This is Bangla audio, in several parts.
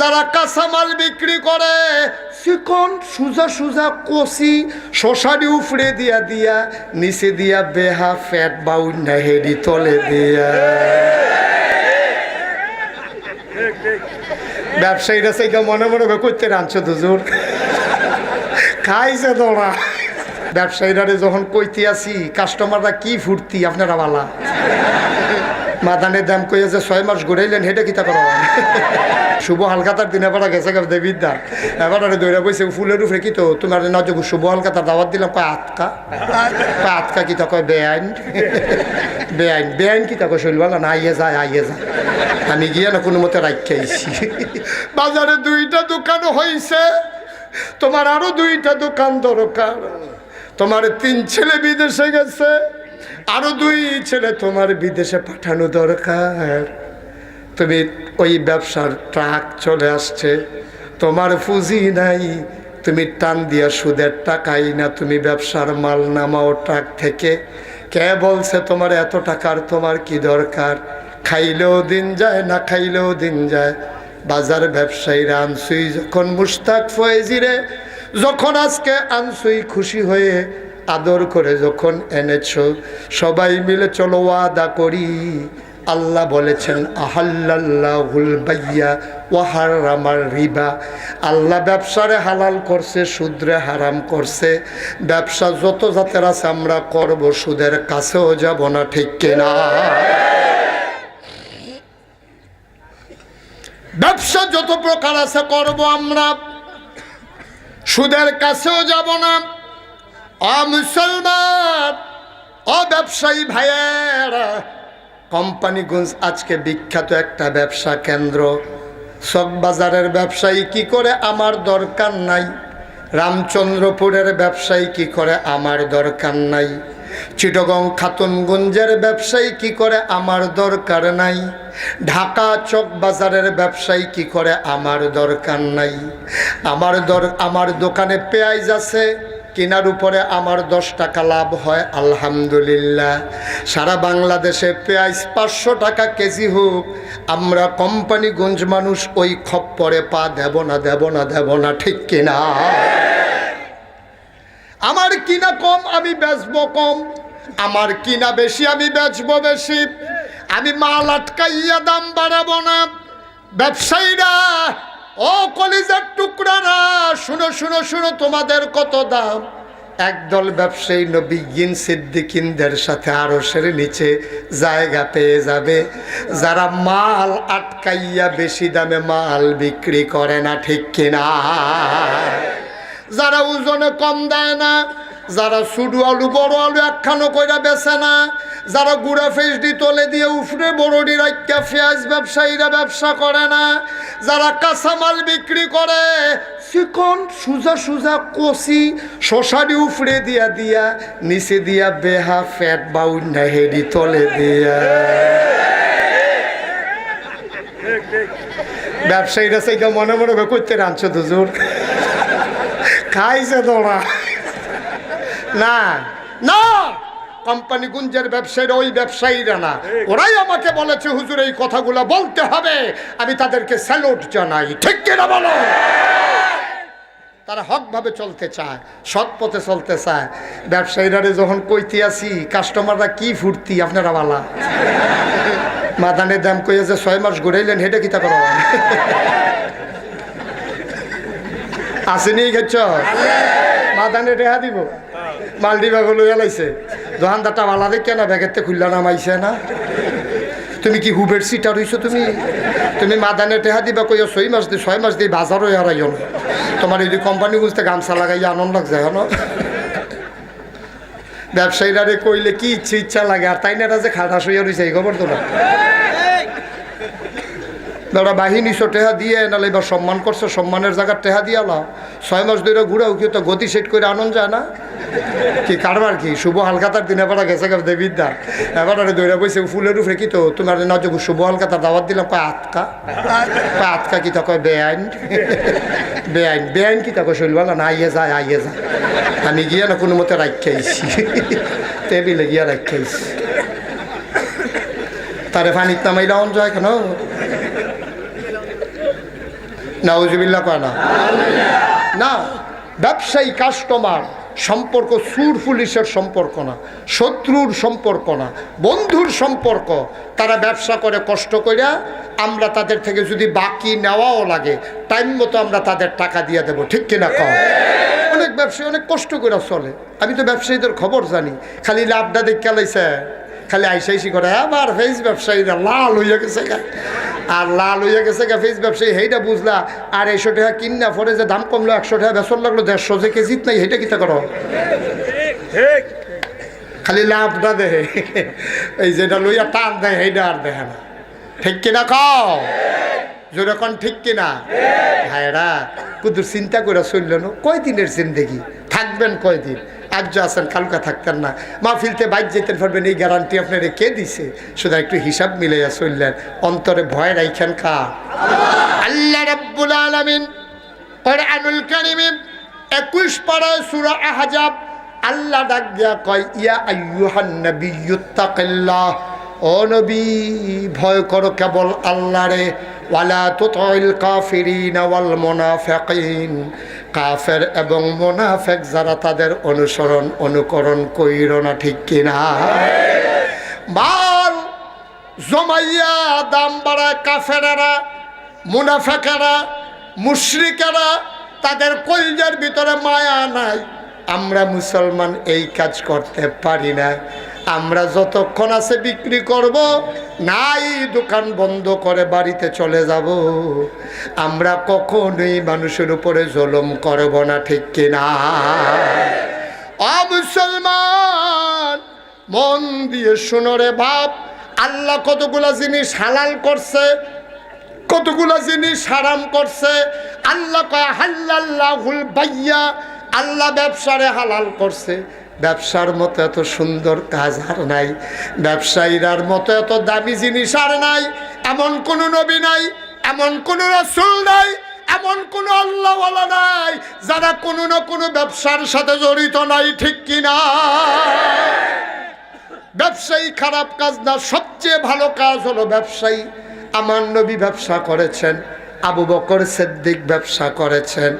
যারা কাঁচামাল বিক্রি করে, চিকন, সুজা সুজা কষি শশারি উফড়ে দিয়া দিয়া, নিচে দিয়া বেহা ফ্যাট বাউন না তলে দিয়া। ব্যবসায়ীরা সেইটা মনে মনে করে করতে রাঁধছো দুজোর? খাইছে তোরা ব্যবসায়ীরা যখন কইতে আসি, কাস্টমাররা কি ফুর্তি, আপনারা বালা? মাদানের দাম কইয়া যে ছয় মাস ঘুরাইলেন হেঁটে কিতা করা শুভ হালকাতার দিনে পারা গেছে গেছে দেবিদ্যা এবার আরে দৈরা বইছে ফুলের উপরে কি তো? তোমার না শুভ হালকাতার দাওয়াত দিলাম। কয়, আটকা। কয়, আটকা কিতা কয়, বেআইন। বেআইন। বেআইন কিতা কয় শৈল না, আইয়ে যায় আইয়ে যায় আমি গিয়ে না কোনো মতে রাখাইছি বাজারে দুইটা দোকান হয়েছে তোমার আরও দুইটা দোকান দরকার। তোমার তিন ছেলে বিদেশে গেছে। আরও দুই ছেলে তোমার বিদেশে পাঠানো দরকার। তুমি ওই ব্যবসার ট্রাক চলে আসছে, তোমার পুঁজি নাই, তুমি টান দিয়া সুদের টাকাই না, তুমি ব্যবসার মাল নামাও ট্রাক থেকে। কে বলছে তোমার এত টাকার তোমার কি দরকার? খাইলেও দিন যায়, না খাইলেও দিন যায়। বাজার ব্যবসায়ীরা আনসুই, যখন মুস্তাক ফয়েজিরে যখন আজকে আনসুই খুশি হয়ে আদর করে যখন এনেছো, সবাই মিলে চলো ওয়াদা করি। আল্লাহ বলেছেন আহাল্লাহুল বাইয়া ওয়াহার আমার রিবা। আল্লাহ ব্যবসারে হালাল করছে, সুদরে হারাম করছে। ব্যবসা যত জাতের আছে, আমরা করব, সুদের কাছেও যাব না, ঠিক কিনা? ব্যবসা যত প্রকার আছে, করব আমরা। সুদের কাছেও যাব না। মুসলমান, অ ব্যবসায়ী ভাইয়েরা, কোম্পানিগঞ্জ আজকে বিখ্যাত একটা ব্যবসা কেন্দ্র। বাজারের ব্যবসায়ী কি করে আমার দরকার নাই? রামচন্দ্রপুরের ব্যবসায়ী কি করে আমার দরকার নাই? চিটগং খাতুনগঞ্জের ব্যবসায়ী কি করে আমার দরকার নাই? ঢাকা চক বাজারের ব্যবসায়ী কি করে আমার দরকার নাই? আমার দর আমার দোকানে পেঁয়াজ আছে কেনার উপরে আমার দশ টাকা লাভ হয়, আলহামদুলিল্লাহ। সারা বাংলাদেশে পেঁয়াজ পাঁচশো টাকা কেজি হোক, আমরা কোম্পানিগঞ্জ মানুষ ওই খপ্পরে পা দেব না দেব না দেব না, ঠিক কিনা? আমার কিনা কম, আমি বেচবো কম। আমার কিনা বেশি, আমি বেচবো বেশি। আমি মাল আটকাইয়া দাম বাড়াবো না। ব্যবসায়ীরা ও কলিজার টুকরারা, শুনো শুনো শুনো তোমাদের কত দাম। একদল ব্যবসায়ী নবীন সিদ্দিকিনদের সাথে আরসের নিচে জায়গা পেয়ে যাবে। যারা মাল আটকাইয়া বেশি দামে মাল বিক্রি করে না, ঠিক কিনা? যারা ওজনে কম দেয় না যারা সুডু আলু বড় আলু একখানো কইরা বেছে না, যারা গুড়া ফেসডি তোলে দিয়ে উফরে বড়ডি রাখা পেঁয়াজ ব্যবসায়ীরা ব্যবসা করে না, যারা কাঁচামাল বিক্রি করে, চিকন সুজা সুজা কষি শশারি উফরে দিয়া দিয়া, নিচে দিয়া বেহা ফ্যাট বাউন না হেডি তলে দিয়া। ব্যবসায়ীরা সেইটা মনে মনে করে করতে রাঁধছো দুজোর। খাইছে তোরা না না! কোম্পানি গুঞ্জের ব্যবসায়ীরা ওই ব্যবসায়ীরা না। ওরাই আমাকে বলেছে হুজুর এই কথাগুলো বলতে হবে। আমি তাদেরকে স্যালুট জানাই। ঠিক কিনা বলো? তারা হকভাবে চলতে চায় সৎ পথে চলতে চায়। ব্যবসায়ীরা যখন কইতে আসি কাস্টমাররা কি ফুর্তি আপনারা বালা? মাদানের দাম কইয়া যে ছয় মাস ঘুরাইলেন হেঁটে কিতা করা আসেনি গেছ? মাদানে রেহা দিব। মালদ্বীপা গুলো এলাইছে দোকানদারটা মালা দেখে না ব্যাগেতে খুললা নামাইছে না। তুমি কি হুবের সিটার হইছো তুমি? তুমি মাদানে টেহা দিবা কইয়া ছয় মাস দিয়ে ছয় মাস দিয়ে বাজারও হারাইও না। তোমার এই কোম্পানি বুঝতে গামছা লাগাই আনন্দ লাগছে হন ব্যবসায়ীরা রে কইলে কি ইচ্ছে ইচ্ছা লাগে, আর তাই না যে খাটাস হইয়া রয়েছে এই খবর তো না। দাদা বাহিনী সো টেহা দিয়ে নাহলে এবার সম্মান করছে, সম্মানের জায়গার টেহা দিয়ে আলাও ছয় মাস ধরে ঘুরাও কেউ তো গতি সেট করে আনন্দ যায় না। কি কারবার কি? শুভ হালকাতার দিনে পারা গেছে গেছে দেবিদ্যা এবার আরে দৈরা বইছে, ফুলের উপরে কি তো, তোমার না যে শুভ হালকাতার দাওয়াত দিলাম। কয় আতকা কয় আতকা কি তা? কয়, বেআইন। বেআইন বেআইন কি তা? কয় শৈলবালা না, আইয়ে যায় আইয়ে যায় আমি গিয়ে না, কোনো মতে রাখাইছি টেবিলে গিয়া রাখাইছি তারে পানির নামাইলে অন যায় কেন? না। না, ব্যবসায়ী কাস্টমার সম্পর্ক, সুর পুলিশের সম্পর্ক না, শত্রুর সম্পর্ক না, বন্ধুর সম্পর্ক। তারা ব্যবসা করে, কষ্ট করিয়া আমরা তাদের থেকে যদি বাকি নেওয়াও লাগে টাইম মতো আমরা তাদের টাকা দিয়ে দেবো। ঠিক কিনা কম অনেক ব্যবসায়ী অনেক কষ্ট করে চলে। আমি তো ব্যবসায়ীদের খবর জানি। খালি লাভটা দেখে খালি আইসা আইসি করে আবার ফেস ব্যবসায়ীরা লাল হইয়া গেছে। আর লাল হইয়া গেছে গা ফেস ব্যবসায়ী সেইটা বুঝলা, আর এইশো টাকা কিনা পরে যে দাম কমলো একশো টাকা বেসন লাগল দেড়শো, যে কেজিত নাই সেইটা কিতা করো? খালি লাভটা দেহে এই যেটা লইয়া টান দেয় সেইটা আর দেখে না। ঠিক কিনা কও? জোরে কন, ঠিক কিনা? ভাইরা, কুদুর চিন্তা করে চলল না কয়দিনের জিন্দগি? থাকবেন কয়দিন? আজ আছেন, কালকা থাকতেন না। মাহফিলতে বাইক যেতে পারবেন এই গ্যারান্টি আপনারে কে দিছে? শুধু একটু হিসাব মিলাইয়া চললেন। অন্তরে ভয় রাইখেন কা আল্লাহ রাব্বুল আলামিন কোরআনুল কারীমে 21 পারায় সূরা আহজাব আল্লাহ ডাক দিয়া কয়, ইয়া আইয়ুহান নাবিয়্যুত্তাকিল্লাহ ও নবী, ভয় করো কেবল আল্লাহরে। ওয়ালা তুতিল কাফিরিন ওয়াল মুনাফিকিন। কাফের এবং মুনাফিক যারা তাদের অনুসরণ, অনুকরণ কইর না, ঠিক কিনা? মাল জমাইয়া দাম বাড়ায় কাফেরেরা, মুনাফেকেরা, মুশরিকেরা, তাদের কলজার ভিতরে মায়া নাই। আমরা মুসলমান এই কাজ করতে পারি না। আমরা যতক্ষণ আছে বিক্রি করব নাই দোকান বন্ধ করে বাড়িতে চলে যাব। আমরা কখনোই মানুষের উপরে জলম করব না, ঠিক কিনা মুসলমান, মন দিয়ে শুনো রে বাপ, আল্লাহ কতগুলা জিনিস হালাল করছে, কতগুলা জিনিস হারাম করছে। আল্লাহ কয়, হাল্লাল্লাহুল বাইয়া, আল্লাহ ব্যবসারে হালাল করছে। ব্যবসার মতো এত সুন্দর কাজ আর নাই। ব্যবসায়ীরার মতো এত দামি জিনিস আর নাই। এমন কোনো নবী নাই, এমন কোনো রাসূল নাই, এমন কোনো আল্লাহওয়ালা নাই, যারা কোনো না কোনো ব্যবসার সাথে জড়িত নাই, ঠিক কিনা ব্যবসায়ী খারাপ কাজ না, সবচেয়ে ভালো কাজ হলো ব্যবসায়ী। আমার নবী ব্যবসা করেছেন। আবু বকর সিদ্দিক ব্যবসা করেছেন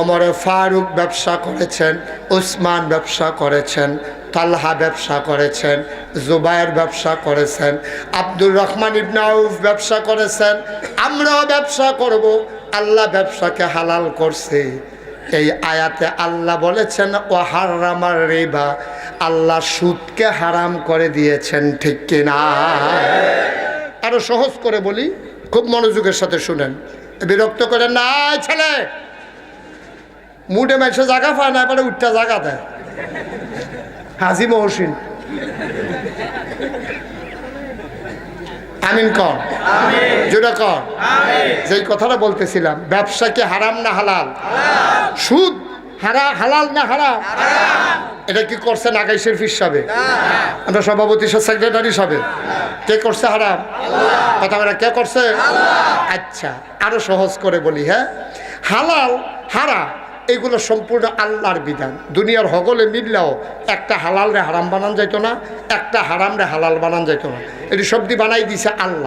অমরে ফারুক ব্যবসা করেছেন, উসমান ব্যবসা করেছেন, তালহা ব্যবসা করেছেন, জুবায়ের ব্যবসা করেছেন, আব্দুর রহমান ইবনে আউফ ব্যবসা করেছেন, আমরাও ব্যবসা করব, আল্লাহ ব্যবসাকে হালাল করছে। এই আয়াতে আল্লাহ বলেছেন ও হারামার রেবা, আল্লাহ সুদকে হারাম করে দিয়েছেন, ঠিক কিনা? আরও সহজ করে বলি, খুব মনোযোগের সাথে শুনেন। বিরক্ত করে না ছেলে। মুডে মেসে জায়গা পায় না এবারে উঠটা জায়গা দেয় হাজি মহসিন। আমিন কর। জোরে কর। যেই কথাটা বলতেছিলাম ব্যবসা কি হারাম না হালাল। সুদ হারা হালাল না হারাম? এটা কি করছেন আগাইশের ফিস সাহেব? আমরা সভাপতি সেক্রেটারি সাহেব। কে করছে হারাম? কথা বলে কে করছে? আচ্ছা আরও সহজ করে বলি হ্যাঁ? হালাল হারা এগুলো সম্পূর্ণ আল্লাহর বিধান। দুনিয়ার হগলে মিললেও একটা হালাল রে হারাম বানান যাইতো না একটা হারাম রে হালাল বানান যাইতো না। এটি সবদি বানাই দিছে আল্লাহ।